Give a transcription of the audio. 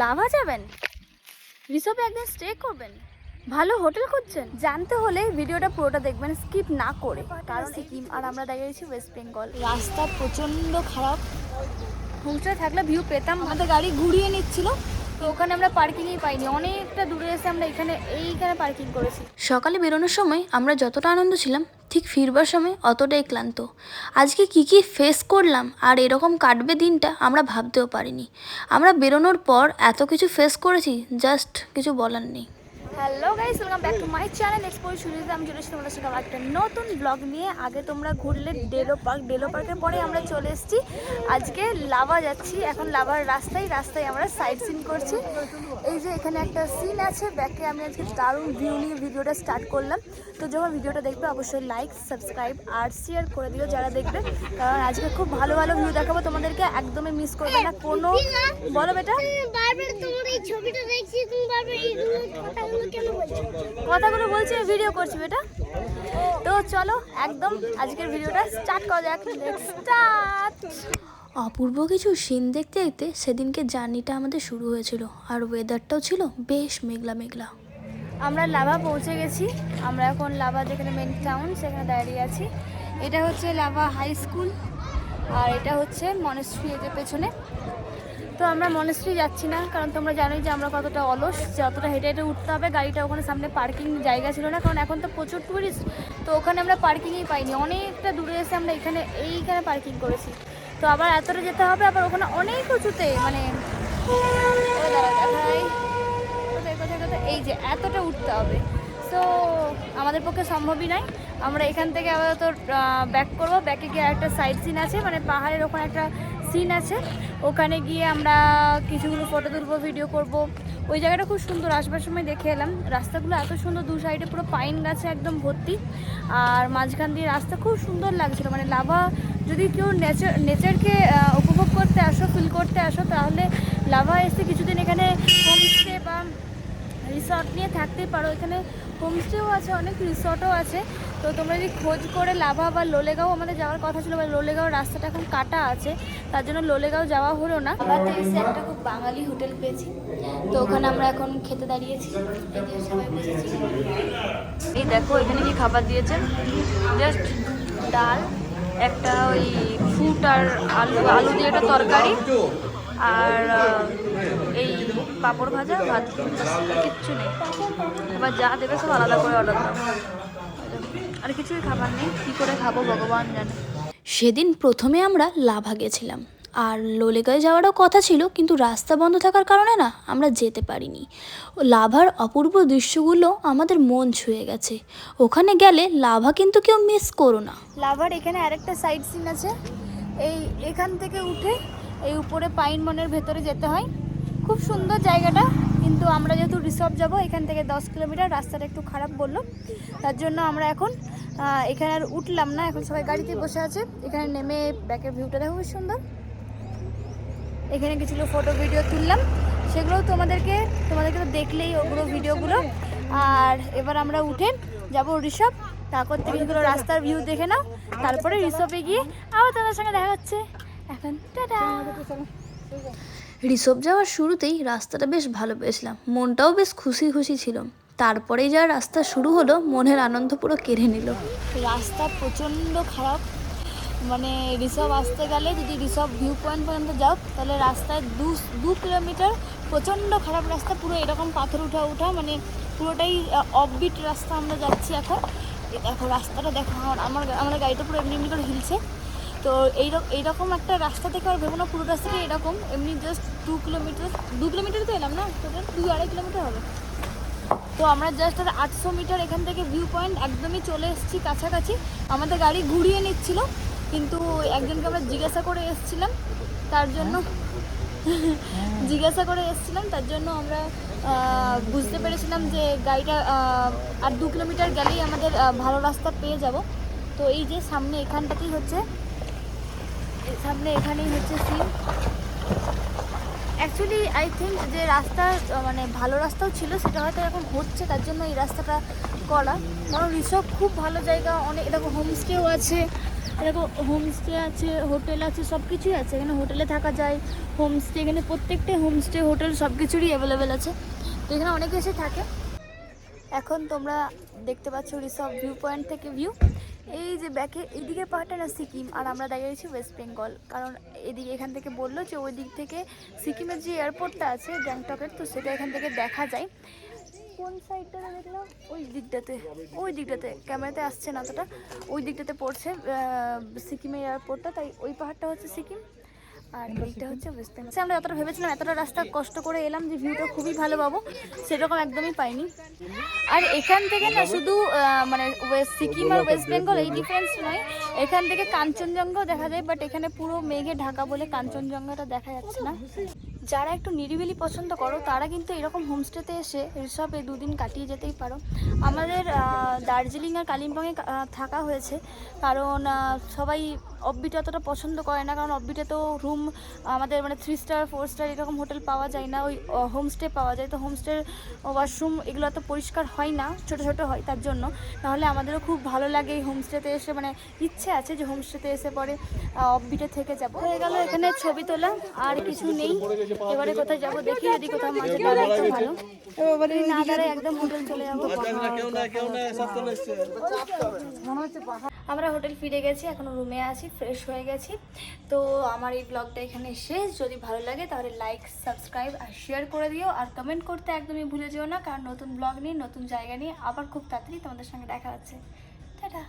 Lava যাবেন? রিসপে একদিন stay করবেন? ভালো হোটেল খুঁজছেন? জানতে হলে ভিডিওটা পুরোটা দেখবেন স্কিপ না করে। কারণ সিকিম আর আমরা দাঁড়িয়েছি ওয়েস্ট বেঙ্গল রাস্তা প্রচণ্ড খারাপ। হোমস্টে থাকলে ভিউ পেতাম আমাদের গাড়ি ঘুরিয়ে নিচ্ছিল। তো ওখানে আমরা পার্কিংই পাইনি। অনেকটা দূরে এসে আমরা এখানে, এইখানে পার্কিং করেছি। সকালে বেরোনোর সময় আমরা যতটা আনন্দ ছিলাম, ঠিক ফিরবার সময় অতটাই ক্লান্ত। আজকে কি কি ফেস করলাম আর এরকম কাটবে দিনটা আমরা ভাবতেও পারিনি। আমরা বেরোনোর পর এত কিছু ফেস করেছি জাস্ট কিছু বলার নেই। Hello guys welcome back to my channel expose শুরুতে আমি চলে এসেছি তোমাদের আবার একটা নতুন ব্লগ নিয়ে। আগে তোমরা ঘুরলে ডেলো পার্ক ডেলো পার্কের পরে আমরা চলে এসেছি। আজকে লাভা যাচ্ছি, এখন লাভার রাস্তায় রাস্তায় আমরা সাইড সিন করছি। এই যে এখানে একটা সিন আছে ব্যাকে আমি আজকে দারুণ ভিউ নিয়ে ভিডিওটা স্টার্ট করলাম। তো যখন ভিডিওটা দেখবে, অবশ্যই লাইক সাবস্ক্রাইব আর শেয়ার করে দিও যারা দেখবে। কারণ আজকে খুব ভালো ভালো ভিউ দেখাবো তোমাদেরকে, একদমই মিস করবে না। কোনো বলো বেটা। ছবিটা দেখছি কথাগুলো বলছি ভিডিও করছি বেটা। তো চলো একদম আজকের ভিডিওটা স্টার্ট করা যাক। স্টার্ট অপূর্ব কিছু সিন দেখতে দেখতে সেদিনকে জার্নিটা আমাদের শুরু হয়েছিল আর ওয়েদারটাও ছিল বেশ মেঘলা মেঘলা আমরা লাভা পৌঁছে গেছি। আমরা এখন লাভা যেখানে মেন টাউন সেখানে দাঁড়িয়ে আছি। এটা হচ্ছে লাভা হাই স্কুল আর এটা হচ্ছে মনেস্ট্রি এর পেছনে। তো আমরা মনেস্ট্রি যাচ্ছি না, কারণ তোমরা জানোই যে আমরা কতটা অলস যতটা হেঁটে হেঁটে উঠতে হবে। গাড়িটা ওখানে সামনে পার্কিং জায়গা ছিল না, কারণ এখন তো প্রচুর টুরিস্ট তো ওখানে আমরা পার্কিংই পাইনি। অনেকটা দূরে এসে আমরা এখানে, এইখানে পার্কিং করেছি। তো আবার এতটা যেতে হবে, আবার ওখানে অনেক উঁচুতে মানে এই যে, এতটা উঠতে হবে। তো আমাদের পক্ষে সম্ভবই নয় আমরা এখান থেকে আপাতত ব্যাক করব। ব্যাকে গিয়ে একটা সাইড সিন আছে মানে পাহাড়ের ওখানে একটা সিন আছে। ওখানে গিয়ে আমরা কিছুগুলো ফটো তুলবো ভিডিও করব। ওই জায়গাটা খুব সুন্দর, আসবার সময় দেখে এলাম। রাস্তাগুলো এত সুন্দর, দু সাইডে পুরো পাইন গাছে একদম ভর্তি। আর মাঝখান দিয়ে রাস্তা খুব সুন্দর লাগছিল। মানে লাভা যদি কেউ নেচার নেচারকে উপভোগ করতে আসো ফিল করতে আসো, তাহলে লাভা এসে কিছুদিন এখানে হোমস্টে বা রিসর্ট নিয়ে থাকতেই পারো। এখানে হোমস্টেও আছে অনেক রিসর্টও আছে। তো তোমরা যদি খোঁজ করে লাভা বা লোলেগাঁও আমাদের যাওয়ার কথা ছিল বা লোলেগাঁও রাস্তাটা এখন কাটা আছে তার জন্য লোলেগাঁও যাওয়া হলো না। আবার তো এসে একটা খুব বাঙালি হোটেল পেয়েছি। তো ওখানে আমরা এখন খেতে দাঁড়িয়েছি। এই সবাই বসেছি। এই দেখো এখানে কি খাবার দিয়েছেন জাস্ট ডাল একটা ওই ফুট আর আলু আলু দিয়ে একটা তরকারি। আর এই পাঁপড় ভাজা ভাত কিচ্ছু নেই। এবার যা দেবে সব আলাদা করে অর্ডার দাও। আর কিছুই খাবার নেই। কী করে খাব ভগবান জানে। সেদিন প্রথমে আমরা লাভা গেছিলাম। আর লোলেগায় যাওয়ারও কথা ছিল কিন্তু রাস্তা বন্ধ থাকার কারণে না আমরা যেতে পারিনি। লাভার অপূর্ব দৃশ্যগুলো আমাদের মন ছুঁয়ে গেছে। ওখানে গেলে লাভা কিন্তু কেউ মিস করো না। লাভার এখানে আরেকটা সাইড সিন আছে। এই এখান থেকে উঠে এই উপরে পাইন বনের ভেতরে যেতে হয়। খুব সুন্দর জায়গাটা, কিন্তু আমরা যেহেতু রিসর্ট যাব, এখান থেকে দশ কিলোমিটার, রাস্তাটা একটু খারাপ বলল। তার জন্য আমরা এখন এখানে আর উঠলাম না, এখন সবাই গাড়িতে বসে আছে। এখানে নেমে ব্যাকের ভিউটা দেখো খুব সুন্দর। এখানে কিছু ফটো ভিডিও তুললাম। সেগুলোও তোমাদেরকে তোমাদেরকে তো দেখলেই ওগুলো ভিডিওগুলো আর এবার আমরা উঠে যাব ঋষভ তারপর থেকে রাস্তার ভিউ দেখে নাও। তারপরে ঋষভে গিয়ে আবার তাদের সঙ্গে দেখা হচ্ছে। এখন টাটা। রিসব যাওয়ার শুরুতেই রাস্তাটা বেশ ভালো পেয়েছিলাম। মনটাও বেশ খুশি খুশি ছিল। তারপরেই যা রাস্তা শুরু হলো মনের আনন্দ পুরো কেড়ে নিল। রাস্তা প্রচণ্ড খারাপ। মানে রিসর্ভ আসতে গেলে যদি রিসর্ভ ভিউ পয়েন্ট পর্যন্ত যাও তাহলে রাস্তায় দু দু কিলোমিটার প্রচণ্ড খারাপ রাস্তা পুরো এরকম পাথর উঠা উঠা মানে পুরোটাই অফবিট রাস্তা আমরা যাচ্ছি এখন। দেখো রাস্তাটা দেখো আমার আমার গাড়িটা পুরো এমনি এমনি করে হিলছে। তো এইরকম এইরকম একটা রাস্তা থেকে আর ভেবো না, পুরো রাস্তাটা এরকম। এমনি জাস্ট দু কিলোমিটার দু কিলোমিটার তো এলাম না? টোটাল দু আড়াই কিলোমিটার হবে। তো আমরা জাস্ট আর আটশো মিটার এখান থেকে ভিউ পয়েন্ট একদমই চলে এসেছি কাছাকাছি। আমাদের গাড়ি ঘুরিয়ে নিচ্ছিল, কিন্তু একজনকে আমরা জিজ্ঞাসা করে এসেছিলাম, তার জন্য জিজ্ঞাসা করে এসেছিলাম, তার জন্য আমরা বুঝতে পেরেছিলাম যে গাড়িটা আর দু কিলোমিটার গেলেই আমাদের ভালো রাস্তা পেয়ে যাব। তো এই যে সামনে এখানটাতেই হচ্ছে। এই সামনে এখানেই হচ্ছে সিন অ্যাকচুয়ালি আই থিঙ্ক যে রাস্তা মানে ভালো রাস্তাও ছিল, সেটা হয়তো এখন হচ্ছে, তার জন্য এই রাস্তাটা করা। কারণ রিসর্ট খুব ভালো জায়গা, অনেক এরকম হোমস্টেও আছে এরকম হোমস্টে আছে হোটেল আছে সব কিছুই আছে। এখানে হোটেলে থাকা যায় হোমস্টে এখানে প্রত্যেকটা হোমস্টে হোটেল সব কিছুরই অ্যাভেলেবেল আছে। তো এখানে অনেকে এসে থাকে। এখন তোমরা দেখতে পাচ্ছ রিসর্ট ভিউ পয়েন্ট থেকে ভিউ। এই যে ব্যাকে এইদিকে পাহাড়টা না সিকিম, আর আমরা দাঁড়িয়েছি ওয়েস্ট বেঙ্গল। কারণ এদিকে এখান থেকে বলল যে ওই দিক থেকে সিকিমের যে এয়ারপোর্টটা আছে, গ্যাংটকের, তো সেটা এখান থেকে দেখা যায়। কোন সাইডটাতে দেখলাম? ওই দিকটাতে ওই দিকটাতে। ক্যামেরাতে আসছে না অতটা। ওই দিকটাতে পড়ছে সিকিমের এয়ারপোর্টটা। তাই ওই পাহাড়টা হচ্ছে সিকিম। আর এইটা হচ্ছে ওয়েস্ট বেঙ্গল আমরা যতটা ভেবেছিলাম, এতটা রাস্তা কষ্ট করে এলাম যে ভিউটা খুবই ভালো পাবো, সেরকম একদমই পাইনি। আর এখান থেকে না শুধু মানে সিকিম আর ওয়েস্ট বেঙ্গল এই ডিফারেন্স নয়, এখান থেকে কাঞ্চনজঙ্ঘা দেখা যায় বাট এখানে পুরো মেঘে ঢাকা বলে কাঞ্চনজঙ্ঘাটা দেখা যাচ্ছে না। যারা একটু নিরিবিলি পছন্দ করো, তারা কিন্তু এরকম হোমস্টেতে এসে রিসর্টে দুদিন কাটিয়ে যেতেই পারো। আমাদের দার্জিলিং আর কালিম্পংয়ে থাকা হয়েছে। কারণ সবাই অফবিট অতটা পছন্দ করে না, কারণ অফবিটে তো রুম আমাদের মানে থ্রি স্টার ফোর স্টার এরকম হোটেল পাওয়া যায় না। ওই হোমস্টে পাওয়া যায়। তো হোমস্টের ওয়াশরুম এগুলো তো পরিষ্কার হয় না, ছোট ছোট হয় তার জন্য। নাহলে আমাদেরও খুব ভালো লাগে এই হোমস্টেতে এসে। মানে ইচ্ছে আছে যে হোমস্টেতে এসে পরে অফবিটে থেকে যাব। হয়ে গেল এখানে ছবি তোলা, আর কিছু নেই। এবারে কোথায় যাব দেখি যদি কোথাও মাঝে দাঁড়ায় তো ভালো। যদি না দাঁড়ায় একদম হোটেল চলে যাব। আমরা হোটেল ফিরে গেছি এখন রুমে আছি ফ্রেশ হয়ে গেছি। তো আমার এই ব্লগটা এখানে শেষ। যদি ভালো লাগে তাহলে লাইক সাবস্ক্রাইব আর শেয়ার করে দিও। আর কমেন্ট করতে একদমই ভুলে যেও না কারণ নতুন ব্লগ নিয়ে নতুন জায়গা নিয়ে আবার খুব তাড়াতাড়ি তোমাদের সঙ্গে দেখা হচ্ছে। টাটা।